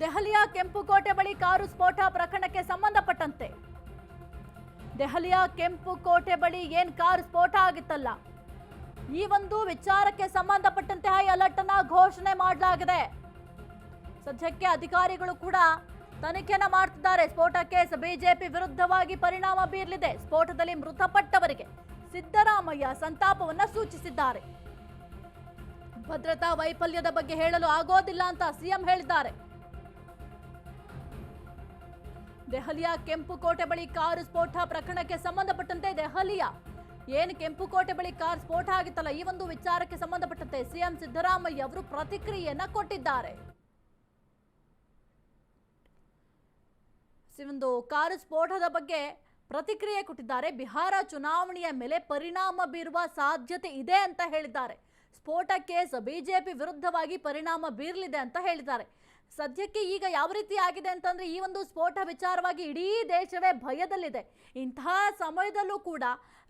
ದೆಹಲಿಯ ಕೆಂಪುಕೋಟೆ ಬಳಿ ಕಾರು ಸ್ಫೋಟ ಪ್ರಕರಣಕ್ಕೆ ಸಂಬಂಧಪಟ್ಟಂತೆ. ದೆಹಲಿಯ ಕೆಂಪುಕೋಟೆ ಬಳಿ ಏನ್ ಕಾರು ಸ್ಫೋಟ ಆಗಿತ್ತಲ್ಲ? ಈ ಒಂದು ವಿಚಾರಕ್ಕೆ ಸಂಬಂಧಪಟ್ಟಂತೆ ಹೈ ಅಲರ್ಟ್ ಅನ್ನ ಘೋಷಣೆ ಮಾಡಲಾಗಿದೆ. ಸದ್ಯಕ್ಕೆ ಅಧಿಕಾರಿಗಳು ಕೂಡ ತನಿಖೆನ ಮಾಡ್ತಿದ್ದಾರೆ. ಕೇಸ್ ಬಿಜೆಪಿ ವಿರುದ್ಧವಾಗಿ ಪರಿಣಾಮ ಬೀರಲಿದೆ. ಸ್ಫೋಟದಲ್ಲಿ ಮೃತಪಟ್ಟವರಿಗೆ ಸಿದ್ದರಾಮಯ್ಯ ಸಂತಾಪವನ್ನ ಸೂಚಿಸಿದ್ದಾರೆ. ಭದ್ರತಾ ವೈಫಲ್ಯದ ಬಗ್ಗೆ ಹೇಳಲು ಆಗೋದಿಲ್ಲ ಅಂತ ಸಿಎಂ ಹೇಳಿದ್ದಾರೆ. ದೆಹಲಿಯ ಕೆಂಪುಕೋಟೆ ಬಳಿ ಕಾರು ಸ್ಫೋಟ ಪ್ರಕರಣಕ್ಕೆ ಸಂಬಂಧಪಟ್ಟಂತೆ ದೆಹಲಿಯ. ಏನು ಕೆಂಪುಕೋಟೆ ಬಳಿ ಕಾರ್ ಸ್ಫೋಟ ಆಗಿತ್ತಲ್ಲ, ಈ ಒಂದು ವಿಚಾರಕ್ಕೆ ಸಂಬಂಧಪಟ್ಟಂತೆ ಸಿಎಂ ಸಿದ್ದರಾಮಯ್ಯ ಅವರು ಪ್ರತಿಕ್ರಿಯೆಯನ್ನ ಕೊಟ್ಟಿದ್ದಾರೆ. ಒಂದು ಕಾರು ಸ್ಫೋಟದ ಬಗ್ಗೆ ಪ್ರತಿಕ್ರಿಯೆ ಕೊಟ್ಟಿದ್ದಾರೆ. ಬಿಹಾರ ಚುನಾವಣೆಯ ಮೇಲೆ ಪರಿಣಾಮ ಬೀರುವ ಸಾಧ್ಯತೆ ಇದೆ ಅಂತ ಹೇಳಿದ್ದಾರೆ. ಸ್ಫೋಟಕ್ಕೆ ಬಿಜೆಪಿ ವಿರುದ್ಧವಾಗಿ ಪರಿಣಾಮ ಬೀರಲಿದೆ ಅಂತ ಹೇಳಿದ್ದಾರೆ. ಸದ್ಯಕ್ಕೆ ಈಗ ಯಾವ ರೀತಿ ಆಗಿದೆ ಅಂತಂದ್ರೆ ಈ ಒಂದು ಸ್ಫೋಟ ವಿಚಾರವಾಗಿ ಇಡೀ ದೇಶವೇ ಭಯದಲ್ಲಿದೆ. ಇಂತಹ ಸಮಯದಲ್ಲೂ ಕೂಡ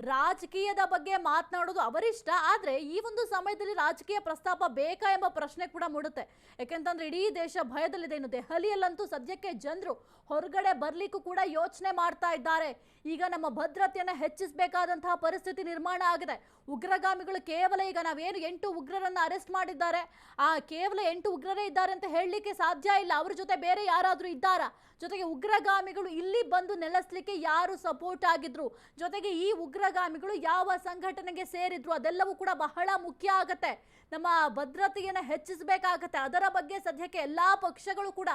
ರಾಜಕೀಯದ ಬಗ್ಗೆ ಮಾತನಾಡೋದು ಅವರಿಷ್ಟ, ಆದರೆ ಈ ಒಂದು ಸಮಯದಲ್ಲಿ ರಾಜಕೀಯ ಪ್ರಸ್ತಾಪ ಬೇಕಾ ಎಂಬ ಪ್ರಶ್ನೆ ಕೂಡ ಮೂಡುತ್ತೆ. ಯಾಕೆಂತಂದ್ರೆ ಇಡೀ ದೇಶ ಭಯದಲ್ಲಿದೆ. ಇನ್ನು ದೆಹಲಿಯಲ್ಲಂತೂ ಸದ್ಯಕ್ಕೆ ಜನರು ಹೊರಗಡೆ ಬರಲಿಕ್ಕೂ ಕೂಡ ಯೋಚನೆ ಮಾಡ್ತಾ ಇದ್ದಾರೆ. ಈಗ ನಮ್ಮ ಭದ್ರತೆಯನ್ನು ಹೆಚ್ಚಿಸಬೇಕಾದಂತಹ ಪರಿಸ್ಥಿತಿ ನಿರ್ಮಾಣ ಆಗಿದೆ. ಉಗ್ರಗಾಮಿಗಳು ಕೇವಲ ಈಗ ನಾವೇನು ಎಂಟು ಉಗ್ರರನ್ನು ಅರೆಸ್ಟ್ ಮಾಡಿದ್ದಾರೆ. ಆ ಕೇವಲ ಎಂಟು ಉಗ್ರರೇ ಇದ್ದಾರೆ ಅಂತ ಹೇಳಲಿಕ್ಕೆ ಸಾಧ್ಯ ಇಲ್ಲ. ಅವ್ರ ಜೊತೆ ಬೇರೆ ಯಾರಾದರೂ ಇದ್ದಾರಾ? ಜೊತೆಗೆ ಉಗ್ರಗಾಮಿಗಳು ಇಲ್ಲಿ ಬಂದು ನೆಲೆಸಲಿಕ್ಕೆ ಯಾರು ಸಪೋರ್ಟ್ ಆಗಿದ್ರು? ಜೊತೆಗೆ ಈ ಉಗ್ರಗಾಮಿಗಳು ಯಾವ ಸಂಘಟನೆಗೆ ಸೇರಿದ್ರು? ಅದೆಲ್ಲವೂ ಕೂಡ ಬಹಳ ಮುಖ್ಯ ಆಗತ್ತೆ. ನಮ್ಮ ಭದ್ರತೆಯನ್ನು ಹೆಚ್ಚಿಸಬೇಕಾಗತ್ತೆ. ಅದರ ಬಗ್ಗೆ ಸದ್ಯಕ್ಕೆ ಎಲ್ಲಾ ಪಕ್ಷಗಳು ಕೂಡ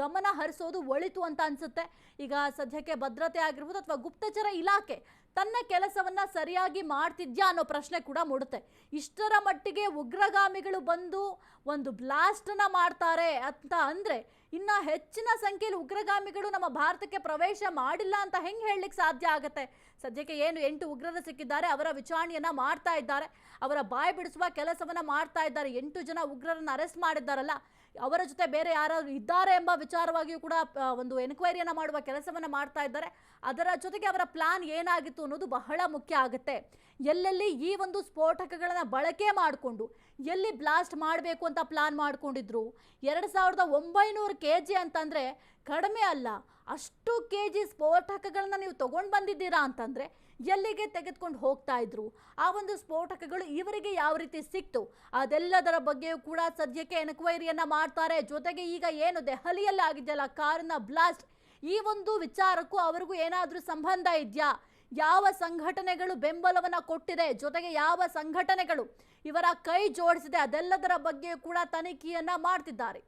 ಗಮನ ಹರಿಸೋದು ಒಳಿತು ಅಂತ ಅನ್ಸುತ್ತೆ. ಈಗ ಸದ್ಯಕ್ಕೆ ಭದ್ರತೆ ಆಗಿರ್ಬೋದು ಅಥವಾ ಗುಪ್ತಚರ ಇಲಾಖೆ ತನ್ನ ಕೆಲಸವನ್ನ ಸರಿಯಾಗಿ ಮಾಡ್ತಿದ್ಯಾ ಅನ್ನೋ ಪ್ರಶ್ನೆ ಕೂಡ ಮೂಡುತ್ತೆ. ಇಷ್ಟರ ಮಟ್ಟಿಗೆ ಉಗ್ರಗಾಮಿಗಳು ಬಂದು ಒಂದು ಬ್ಲಾಸ್ಟ್ ಅನ್ನ ಮಾಡ್ತಾರೆ ಅಂತ ಅಂದ್ರೆ, ಇನ್ನು ಹೆಚ್ಚಿನ ಸಂಖ್ಯೆಯಲ್ಲಿ ಉಗ್ರಗಾಮಿಗಳು ನಮ್ಮ ಭಾರತಕ್ಕೆ ಪ್ರವೇಶ ಮಾಡಿಲ್ಲ ಅಂತ ಹೆಂಗೆ ಹೇಳಲಿಕ್ಕೆ ಸಾಧ್ಯ ಆಗುತ್ತೆ? ಸದ್ಯಕ್ಕೆ ಏನು ಎಂಟು ಉಗ್ರರು ಸಿಕ್ಕಿದ್ದಾರೆ, ಅವರ ವಿಚಾರಣೆಯನ್ನ ಮಾಡ್ತಾ ಇದ್ದಾರೆ. ಅವರ ಬಾಯಿ ಬಿಡಿಸುವ ಕೆಲಸವನ್ನ ಮಾಡ್ತಾ ಇದ್ದಾರೆ. ಎಂಟು ಜನ ಉಗ್ರರನ್ನು ಅರೆಸ್ಟ್ ಮಾಡಿದ್ದಾರಲ್ಲ ಅವರ ಜೊತೆ ಬೇರೆ ಯಾರಾದರೂ ಇದ್ದಾರೆ ಎಂಬ ವಿಚಾರವಾಗಿಯೂ ಕೂಡ ಒಂದು ಎನ್ಕ್ವೈರಿಯನ್ನ ಮಾಡುವ ಕೆಲಸವನ್ನ ಮಾಡ್ತಾ ಇದ್ದಾರೆ. ಅದರ ಜೊತೆಗೆ ಅವರ ಪ್ಲಾನ್ ಏನಾಗಿತ್ತು ಅನ್ನೋದು ಬಹಳ ಮುಖ್ಯ ಆಗುತ್ತೆ. ಎಲ್ಲೆಲ್ಲಿ ಈ ಒಂದು ಸ್ಫೋಟಕಗಳನ್ನು ಬಳಕೆ ಮಾಡಿಕೊಂಡು, ಎಲ್ಲಿ ಬ್ಲಾಸ್ಟ್ ಮಾಡಬೇಕು ಅಂತ ಪ್ಲಾನ್ ಮಾಡಿಕೊಂಡಿದ್ರು? ಎರಡು ಸಾವಿರದ ಒಂಬೈನೂರು ಕೆ ಜಿ ಅಂತಂದ್ರೆ ಕಡಿಮೆ ಅಲ್ಲ, ಅಷ್ಟು ಕೆ ಜಿ ಸ್ಫೋಟಕಗಳನ್ನ ನೀವು ತಗೊಂಡು ಬಂದಿದ್ದೀರಾ ಅಂತಂದ್ರೆ ಎಲ್ಲಿಗೆ ತೆಗೆದುಕೊಂಡು ಹೋಗ್ತಾ ಇದ್ರು? ಆ ಒಂದು ಸ್ಫೋಟಕಗಳು ಇವರಿಗೆ ಯಾವ ರೀತಿ ಸಿಕ್ತು? ಅದೆಲ್ಲದರ ಬಗ್ಗೆಯೂ ಕೂಡ ಸದ್ಯಕ್ಕೆ ಎನ್ಕ್ವೈರಿಯನ್ನ ಮಾಡ್ತಾರೆ. ಜೊತೆಗೆ ಈಗ ಏನು ದೆಹಲಿಯಲ್ಲಿ ಆಗಿದೆಯಲ್ಲ ಕಾರಿನ ಬ್ಲಾಸ್ಟ್ ಈ ಒಂದು ವಿಚಾರಕ್ಕೂ ಅವರಿಗೂ ಏನಾದರೂ ಸಂಬಂಧ ಇದೆಯಾ? ಯಾವ ಸಂಘಟನೆಗಳು ಬೆಂಬಲವನ್ನ ಕೊಟ್ಟಿದೆ? ಜೊತೆಗೆ ಯಾವ ಸಂಘಟನೆಗಳು ಇವರ ಕೈ ಜೋಡಿಸಿದೆ? ಅದೆಲ್ಲದರ ಬಗ್ಗೆಯೂ ಕೂಡ ತನಿಖೆಯನ್ನ ಮಾಡ್ತಿದ್ದಾರೆ.